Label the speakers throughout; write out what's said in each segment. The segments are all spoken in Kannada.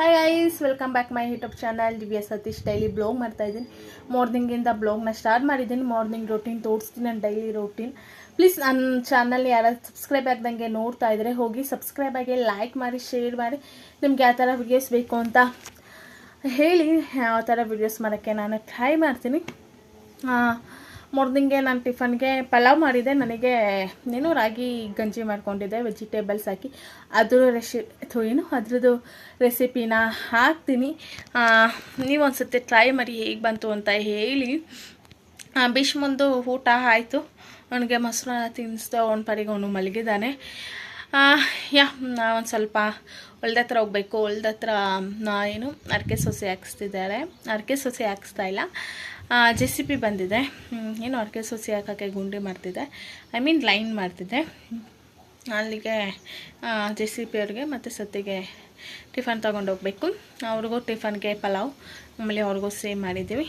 Speaker 1: Hi guys welcome back my YouTube channel Divya Satish daily blog ಮಾಡ್ತಾ ಇದ್ದೀನಿ. ಮಾರ್ನಿಂಗಿಂದ ಬ್ಲಾಗ್ನ ಸ್ಟಾರ್ಟ್ ಮಾಡಿದ್ದೀನಿ. ಮಾರ್ನಿಂಗ್ ರೊಟೀನ್ ತೋರಿಸ್ತೀನಿ ನನ್ನ ಡೈಲಿ ರೊಟೀನ್ ಪ್ಲೀಸ್ ನನ್ನ ಚಾನಲ್ ಯಾರಾದ್ರು ಸಬ್ಸ್ಕ್ರೈಬ್ ಆಗ್ದಂಗೆ ನೋಡ್ತಾ ಇದ್ದರೆ ಹೋಗಿ ಸಬ್ಸ್ಕ್ರೈಬ್ ಆಗಿ ಲೈಕ್ ಮಾಡಿ ಶೇರ್ ಮಾಡಿ. ನಿಮ್ಗೆ ಯಾವ ಥರ ವಿಡಿಯೋಸ್ ಬೇಕು ಅಂತ ಹೇಳಿ ಯಾವ ಥರ ವಿಡಿಯೋಸ್ ಮಾಡೋಕ್ಕೆ ನಾನು ಟ್ರೈ ಮಾಡ್ತೀನಿ. ಮಾರ್ನಿಂಗೆ ನಾನು ಟಿಫನ್ಗೆ ಪಲಾವ್ ಮಾಡಿದೆ. ನನಗೆ ಏನು ರಾಗಿ ಗಂಜಿ ಮಾಡಿಕೊಂಡಿದ್ದೆ. ವೆಜಿಟೇಬಲ್ಸ್ ಹಾಕಿ. ಅದ್ರ ರೆಸಿ ಏನು? ಅದ್ರದ್ದು ರೆಸಿಪಿನ ಹಾಕ್ತೀನಿ. ನೀವು ಒಂದ್ಸತಿ ಟ್ರೈ ಮಾಡಿ ಹೇಗೆ ಬಂತು ಅಂತ ಹೇಳಿ. ಭೀಷ್ಮಂದು ಊಟ ಆಯಿತು. ಅವನಿಗೆ ಮೊಸರನ್ನ ತಿನ್ನಿಸ್ದೆ ಅವನ ಪಾಡಿಗೆ ಅವನು ಮಲಗಿದ್ದಾನೆ. ಯಾ ಯಾ ಒಂದು ಸ್ವಲ್ಪ ಹತ್ರ ಹೋಗ್ಬೇಕು. ಹೊಲ್ದ ಹತ್ರ, ನಾ ಏನು ಅಡಿಕೆ ಸೊಸೆ ಹಾಕಿಸ್ತಿದ್ದಾರೆ. ಅಡಿಕೆ ಸೊಸೆ ಹಾಕಿಸ್ತಾ ಇಲ್ಲ. ಜೆ ಸಿ ಪಿ ಬಂದಿದೆ. ಏನು ಅಡಿಕೆ ಸೋಸಿ ಹಾಕೋಕ್ಕೆ ಗುಂಡಿ ಮಾಡ್ತಿದ್ದೆ ಐ ಮೀನ್ ಲೈನ್ ಮಾಡ್ತಿದ್ದೆ ಅಲ್ಲಿಗೆ ಜೆ ಸಿ ಪಿ ಅವ್ರಿಗೆ ಮತ್ತು ಸತ್ತಿಗೆ ಟಿಫನ್ ತೊಗೊಂಡು ಹೋಗ್ಬೇಕು. ಅವ್ರಿಗೂ ಟಿಫನ್ಗೆ ಪಲಾವ್, ಆಮೇಲೆ ಅವ್ರಿಗೂ ಸೇವ್ ಮಾಡಿದ್ದೀವಿ.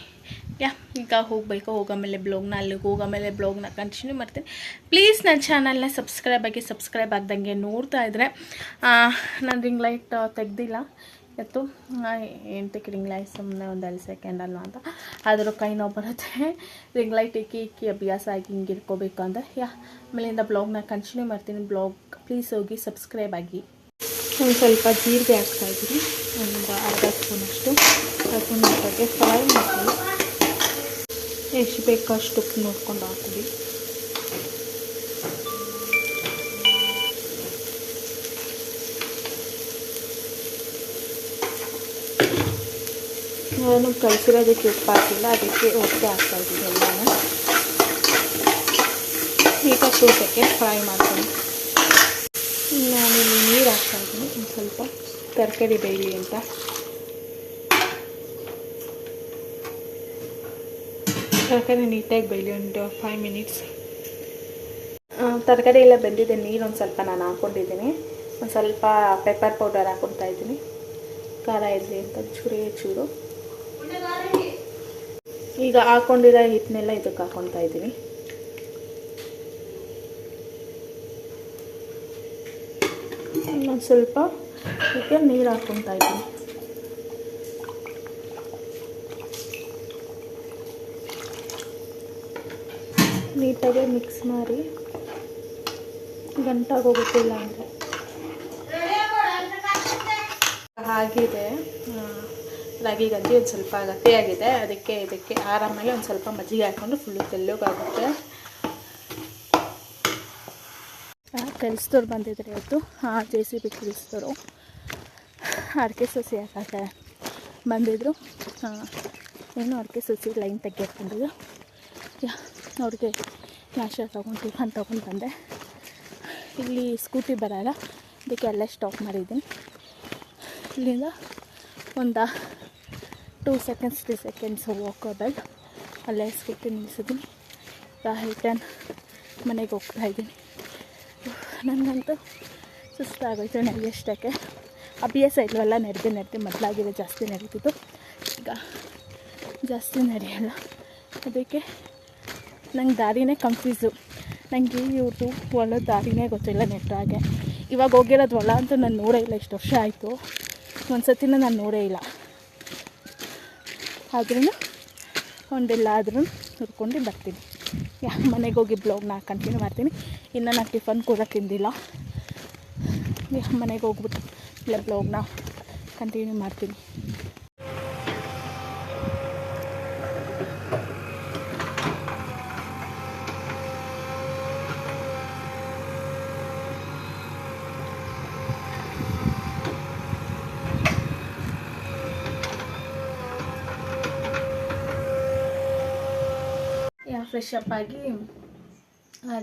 Speaker 1: ಯಾ, ಈಗ ಹೋಗಬೇಕು. ಹೋಗಮೇಲೆ ಬ್ಲಾಗ್ನ ಅಲ್ಲಿಗೆ ಹೋಗಮೇಲೆ ಬ್ಲಾಗ್ನ ಕಂಟಿನ್ಯೂ ಮಾಡ್ತೀನಿ. ಪ್ಲೀಸ್ ನನ್ನ ಚಾನಲ್ನ ಸಬ್ಸ್ಕ್ರೈಬ್ ಆಗಿ ಸಬ್ಸ್ಕ್ರೈಬ್ ಆಗ್ದಂಗೆ ನೋಡ್ತಾ ಇದ್ದರೆ ನಾನು ರಿಂಗ್ ಲೈಟ್ ತೆಗ್ದಿಲ್ಲ. ಇವತ್ತು ಎಂಟಕ್ಕೆ ರಿಂಗ್ ಲೈಟ್ ಸುಮ್ಮನೆ ಒಂದು ಎರಡು ಸೆಕೆಂಡ್ ಅಲ್ವಾ ಅಂತ. ಆದರೂ ಕೈ ನೋವು ಬರುತ್ತೆ. ರಿಂಗ್ ಲೈಟ್ ಇಕ್ಕಿ ಇಕ್ಕಿ ಅಭ್ಯಾಸ ಆಗಿ ಹಿಂಗೆ ಇಟ್ಕೋಬೇಕು ಅಂದರೆ ಯಾ, ಆಮೇಲಿಂದ ಬ್ಲಾಗ್ನ ಕಂಟಿನ್ಯೂ ಮಾಡ್ತೀನಿ. ಬ್ಲಾಗ್ ಪ್ಲೀಸ್ ಹೋಗಿ ಸಬ್ಸ್ಕ್ರೈಬ್ ಆಗಿ. ಒಂದು ಸ್ವಲ್ಪ ಜೀರಿಗೆ ಹಾಕ್ತಾ ಇದ್ದೀನಿ. ಒಂದು ಅರ್ಧ ಸ್ಪೂನಷ್ಟು ಅದನ್ನ ಹಾಕಿ ಫ್ರೈ ಮಾಡ್ತೀನಿ. ಎಷ್ಟು ಬೇಕೋ ಅಷ್ಟು ನೋಡ್ಕೊಂಡು ಹಾಕ್ತೀವಿ ನಾನು ಕಲಿಸಿರೋದಕ್ಕೆ ಉಪ್ಪು ಹಾಕಿಲ್ಲ, ಅದಕ್ಕೆ ಹಾಕ್ತಾ ಇದ್ದೀನಿ ಎಲ್ಲನೂ. ಟೂ ಸೆಕೆಂಡ್ ಫ್ರೈ ಮಾಡ್ತೀನಿ. ನಾನಿಲ್ಲಿ ನೀರು ಹಾಕ್ತಾ ಇದ್ದೀನಿ ಒಂದು ಸ್ವಲ್ಪ ತರಕಾರಿ ಬೇಯಲಿ ಅಂತ. ತರಕಾರಿ ನೀಟಾಗಿ ಬೇಯಲಿ, ಒಂದು ಫೈವ್ ಮಿನಿಟ್ಸ್ ತರಕಾರಿ ಎಲ್ಲ ಬೆಂದಿದೆ ನೀರು ಒಂದು ಸ್ವಲ್ಪ ನಾನು ಹಾಕ್ಕೊಂಡಿದ್ದೀನಿ ಒಂದು ಸ್ವಲ್ಪ ಪೆಪ್ಪರ್ ಪೌಡರ್ ಹಾಕ್ಕೊಳ್ತಾ ಇದ್ದೀನಿ. ಖಾರ ಇರಲಿ ಅಂತ ಚೂರೇ ಚೂರು. ಈಗ ಹಾಕೊಂಡಿರೋ ಹಿಟ್ಟನ್ನೆಲ್ಲ ಇದಕ್ಕೆ ಹಾಕೊತಾ ಇದ್ದೀನಿ ಇನ್ನೊಂದು ಸ್ವಲ್ಪ ಇದಕ್ಕೆ ನೀರು ಹಾಕೊತಾ ಇದ್ದೀನಿ ನೀಟಾಗಿ ಮಿಕ್ಸ್ ಮಾಡಿ ಗಂಟಾಗೋಗುತ್ತಿಲ್ಲ ಅಂದರೆ ಆಗಿದೆ ರಾಗಿ ಗಂಜಿ ಒಂದು ಸ್ವಲ್ಪ ಗಟ್ಟಿಯಾಗಿದೆ ಅದಕ್ಕೆ ಇದಕ್ಕೆ ಆರಾಮಾಗಿ ಒಂದು ಸ್ವಲ್ಪ ಮಜ್ಜಿಗೆ ಹಾಕ್ಕೊಂಡು ಫುಲ್ಲು ತೆಳ್ಳಗಾಗುತ್ತೆ. ಕೆಲಸದವ್ರು ಬಂದಿದ್ರೆ ಇವತ್ತು. ಹಾಂ ಜೆ ಸಿ ಬಿ ಕೆಲಸದವರು. ಅಡಿಕೆ ಸಸಿ ಹಾಕಾಕ ಬಂದಿದ್ದರು ಏನು ಅಡಿಕೆ ಸಸಿ ಲೈನ್ ತೆಗಿಯಕ್ಕೆ ಯಾ, ಅವ್ರಿಗೆ ನಾಶ ತೊಗೊಂಡು ಟಿಫನ್ ತೊಗೊಂಡು ಬಂದೆ. ಇಲ್ಲಿ ಸ್ಕೂಟಿ ಬರಲ್ಲ. ಅದಕ್ಕೆ ಅಲ್ಲೇ ಸ್ಟಾಪ್ ಮಾಡಿದ್ದೀನಿ. ಇಲ್ಲಿಂದ ಒಂದು two seconds three seconds walkable ಅಲ್ಲೇ ಸ್ಕೂಟಿ ನಿಲ್ಲಿಸಿದ್ದೀನಿ. ರಿಟರ್ನ್ ಮನೆಗೆ ಹೋಗ್ತಾ ಇದ್ದೀನಿ. ನನಗಂತೂ ಸುಸ್ತಾಗೋಯ್ತು ನಡೆಯಷ್ಟಕ್ಕೆ ಅಭ್ಯಾಸ ಇಲ್ವಲ್ಲ ನಡೆದು ನಡೆದು ಮೊದಲಾಗಿದೆ, ಜಾಸ್ತಿ ನಡೀತಿತ್ತು ಈಗ ಜಾಸ್ತಿ ನಡೆಯಲ್ಲ ಅದಕ್ಕೆ ನಂಗೆ ದಾರಿನೇ ಕನ್ಫ್ಯೂಸು ನನಗೆ ಇವ್ರದ್ದು ಒಳ್ಳೆ ದಾರಿನೇ ಗೊತ್ತಿಲ್ಲ ನೆಟ್ಟಾಗೆ ಇವಾಗ ಹೋಗಿರೋದು ಹೊಲ ಅಂತೂ ನಾನು ನೋಡೇ ಇಲ್ಲ, ಇಷ್ಟು ವರ್ಷ ಆಯಿತು. ಒಂದು ಸತಿನೂ ನಾನು ನೋಡೇ ಇಲ್ಲ. ಆದ್ರೂ ಒಂದೆಲ್ಲ ಆದ್ರೂ ಹುರ್ಕೊಂಡು ಬರ್ತೀನಿ. ಯಾ, ಮನೆಗೆ ಹೋಗಿ ಬ್ಲಾಗ್ನ ಕಂಟಿನ್ಯೂ ಮಾಡ್ತೀನಿ. ಇನ್ನೂ ನಾನು ಟಿಫನ್ ಕೂಡ ತಿಂದಿಲ್ಲ. ಯಾ, ಮನೆಗೆ ಹೋಗ್ಬಿಟ್ಟು ಇಲ್ಲ ಬ್ಲಾಗ್ನ ಕಂಟಿನ್ಯೂ ಮಾಡ್ತೀನಿ. ಫ್ರೆಶ್ ಅಪ್ ಆಗಿ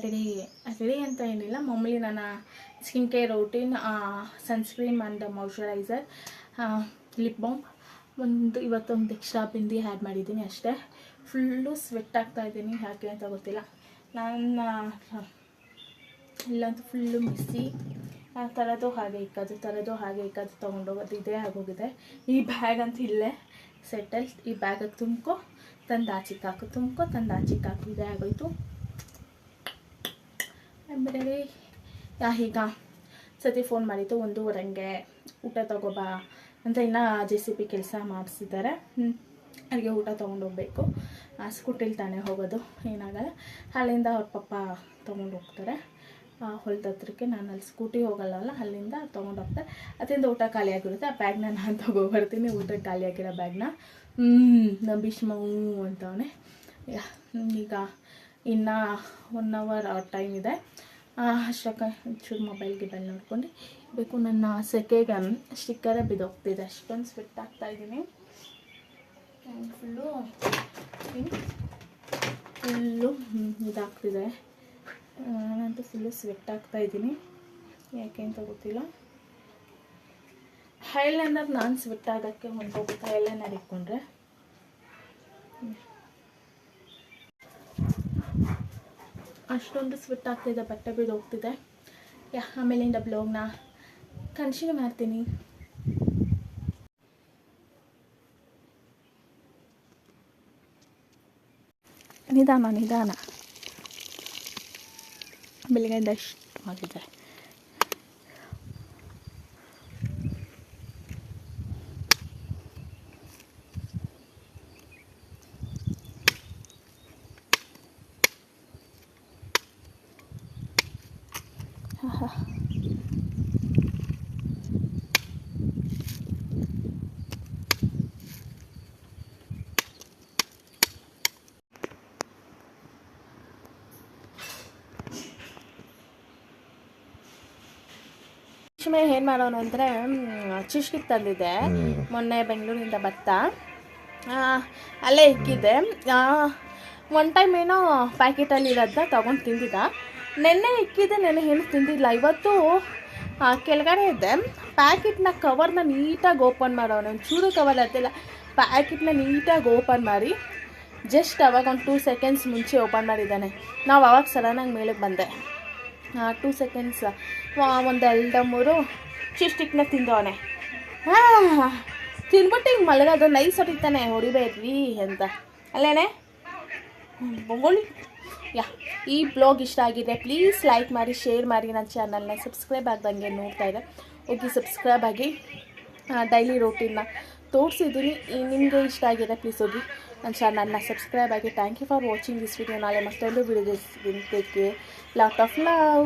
Speaker 1: ರೆಡಿ ರೆಡಿ ಅಂತ ಏನಿಲ್ಲ, ಮಾಮೂಲಿ ನನ್ನ skin care routine sunscreen and moisturiser lip balm ಒಂದು, ಇವತ್ತೊಂದು ಎಕ್ಸ್ಟ್ರಾ ಬಿಂದಿ ಆ್ಯಡ್ ಮಾಡಿದ್ದೀನಿ ಅಷ್ಟೇ. ಫುಲ್ಲು ಸ್ವೆಟ್ ಆಗ್ತಾ ಇದ್ದೀನಿ, ಯಾಕೆ ಅಂತ ಗೊತ್ತಿಲ್ಲ. ನನ್ನ, ಇಲ್ಲಂತೂ ಫುಲ್ಲು ಮಿಸ್ಸಿ ಆ ಹಾಗೆ ಇಕ್ಕೋದು ಥರದ್ದು ಹಾಗೆ ಇಕ್ಕೋದು ತೊಗೊಂಡೋಗೋದು ಇದೇ ಆಗೋಗಿದೆ. ಈ ಬ್ಯಾಗ್ ಅಂತ ಇಲ್ಲೇ. ಸೆಟಲ್ ಈ ಬ್ಯಾಗಾಗಿ ತುಂಬ್ಕೊ. ತಂದು ಕಾಕು ಹಾಕು ತುಂಬ್ಕೊ ತಂದು ಇದೆ ಆಗೋಯ್ತು ಆಮೇಲೆ ಯಾ ಈಗ ಸತಿ ಫೋನ್ ಮಾಡಿತ್ತು ಒಂದೂವರೆಗೆ ಊಟ ತಗೋಬಾ ಅಂತ ಇನ್ನು ಜೆ ಸಿ ಪಿ ಕೆಲಸ ಮಾಡಿಸಿದ್ದಾರೆ ಅಲ್ಲಿಗೆ ಊಟ ತೊಗೊಂಡೋಗ್ಬೇಕು ಸ್ಕೂಟಿಲಿ ತಾನೇ ಹೋಗೋದು, ಏನಾಗಲ್ಲ. ಅಲ್ಲಿಂದ ಅವ್ರ ಪಪ್ಪ ತೊಗೊಂಡು ಹೋಗ್ತಾರೆ. ಹೊಲ್ದ ಹತ್ರಕ್ಕೆ ನಾನು ಅಲ್ಲಿ ಸ್ಕೂಟಿ ಹೋಗಲ್ಲ ಅಲ್ಲಿಂದ ತೊಗೊಂಡು ಹೋಗ್ತೆ. ಅದರಿಂದ ಊಟ ಖಾಲಿಯಾಗಿರುತ್ತೆ ಆ ಬ್ಯಾಗ್ನ ನಾನು ತೊಗೊಬರ್ತೀನಿ. ಊಟ ಖಾಲಿಯಾಗಿರೋ ಬ್ಯಾಗ್ನ ಹ್ಞೂ ನಮ್ಮ ಭೀಷ್ಮ ಹ್ಞೂ ಅಂತವನೆ. ಈಗ ಇನ್ನು ಒನ್ ಅವರ್ ಟೈಮ್ ಇದೆ. ಅಷ್ಟಕ್ಕೆ ಒಂಚೂರು ಮೊಬೈಲ್ ಗಿಬೈಲ್ ನೋಡ್ಕೊಂಡು. ಬೇಕು ನನ್ನ ಸೆಕೆಗೆ ಸ್ಟಿಕ್ಕರೇ ಬಿದ್ದೋಗ್ತಿದೆ. ಅಷ್ಟೊಂದು ಸ್ವೆಟ್ ಆಗ್ತಾಯಿದ್ದೀನಿ ಫುಲ್ಲು ಫುಲ್ಲು ಇದಾಗ್ತಿದೆ. ನಾನಂತೂ ಫುಲ್ಲು ಸ್ವೆಟ್ ಆಗ್ತಾ ಇದ್ದೀನಿ. ಯಾಕೆ ಅಂತ ಗೊತ್ತಿಲ್ಲ. ಹೈಲೈನರ್ ನಾನು ಸ್ವೆಟ್ ಆಗೋಕ್ಕೆ ಹೊಂದೋಗುತ್ತೆ ಹೈಲೈನರ್ ಇಟ್ಕೊಂಡ್ರೆ. ಅಷ್ಟೊಂದು ಸ್ವೆಟ್ ಆಗ್ತಿದೆ, ಬಟ್ಟೆ ಬೀಳು ಹೋಗ್ತಿದೆ ಯಾ, ಆಮೇಲಿಂದ ಬ್ಲೌಗ್ನ ಕಂಟಿನ್ಯೂ ಮಾಡ್ತೀನಿ. ನಿಧಾನ ನಿಧಾನ. ಬೆಳಗ್ಗೆಯಿಂದ ಅಷ್ಟು ಲಕ್ಷ್ಮಿ ಏನು ಮಾಡೋನು ಅಂದರೆ ಚಿಷ್ಕಿಗೆ ತಂದಿದ್ದೆ. ಮೊನ್ನೆ ಬೆಂಗಳೂರಿಂದ ಭತ್ತ ಅಲ್ಲೇ ಇಕ್ಕಿದ್ದೆ. ಒನ್ ಟೈಮ್ ಏನೋ ಪ್ಯಾಕೆಟಲ್ಲಿ ಇರೋದ್ನ ತೊಗೊಂಡು ತಿಂದಿದ್ದ. ನೆನ್ನೆ ಇಕ್ಕಿದ್ದೆ ನೆನ್ನೆ ಏನು ತಿಂದಿಲ್ಲ. ಇವತ್ತು ಕೆಳಗಡೆ ಇದ್ದೆ. ಪ್ಯಾಕೆಟ್ನ ಕವರ್ನ ನೀಟಾಗಿ ಓಪನ್ ಮಾಡೋಣ ಒಂಚೂರು ಕವರ್ ಹತ್ತಿಲ್ಲ ಪ್ಯಾಕೆಟ್ನ ನೀಟಾಗಿ ಓಪನ್ ಮಾಡಿ ಜಸ್ಟ್ ಅವಾಗ ಒಂದು ಟೂ ಸೆಕೆಂಡ್ಸ್ ಮುಂಚೆ ಓಪನ್ ಮಾಡಿದ್ದಾನೆ. ನಾವು ಅವಾಗ ಸಡನ್ನಾಗಿ ಮೇಲಕ್ಕೆ ಬಂದೆ. ಟೂ ಸೆಕೆಂಡ್ಸ್ ಒಂದು ಎರಡು ಮೂರು ಚಿಸ್ಟಿಕ್ನ ತಿಂದವನೆ. ಹಾಂ, ತಿನ್ಬಿಟ್ಟು ಹಿಂಗೆ ಮಲಗೋದು, ನೈಸ್ ಹೊಡಿತಾನೆ, ಹೊಡಿಬೇಡ್ರಿ ಅಂತ. ಅಲ್ಲೇನೆ? ಬೊಂಗೋಳಿ ಯಾ, ಈ ಬ್ಲಾಗ್ ಇಷ್ಟ ಆಗಿದೆ ಪ್ಲೀಸ್ ಲೈಕ್ ಮಾಡಿ ಶೇರ್ ಮಾಡಿ ನನ್ನ ಚಾನಲ್ನ ಸಬ್ಸ್ಕ್ರೈಬ್ ಆಗ್ದಂಗೆ ನೋಡ್ತಾ ಇದೆ ಹೋಗಿ ಸಬ್ಸ್ಕ್ರೈಬ್ ಆಗಿ ಡೈಲಿ ರೂಟೀನ್ನ ತೋರಿಸಿದ್ದೀನಿ. ನಿಮಗೆ ಇಷ್ಟ ಆಗಿದೆ ಪ್ಲೀಸ್ ಹೋಗಿ ನನ್ನ ಚಾನಲ್ನ ಸಬ್ಸ್ಕ್ರೈಬ್ ಆಗಿ thank you for watching this video ನಾಳೆ ಮತ್ತೊಂದು ವಿಡಿಯೋ ಲಾಟ್ ಆಫ್ ಲವ್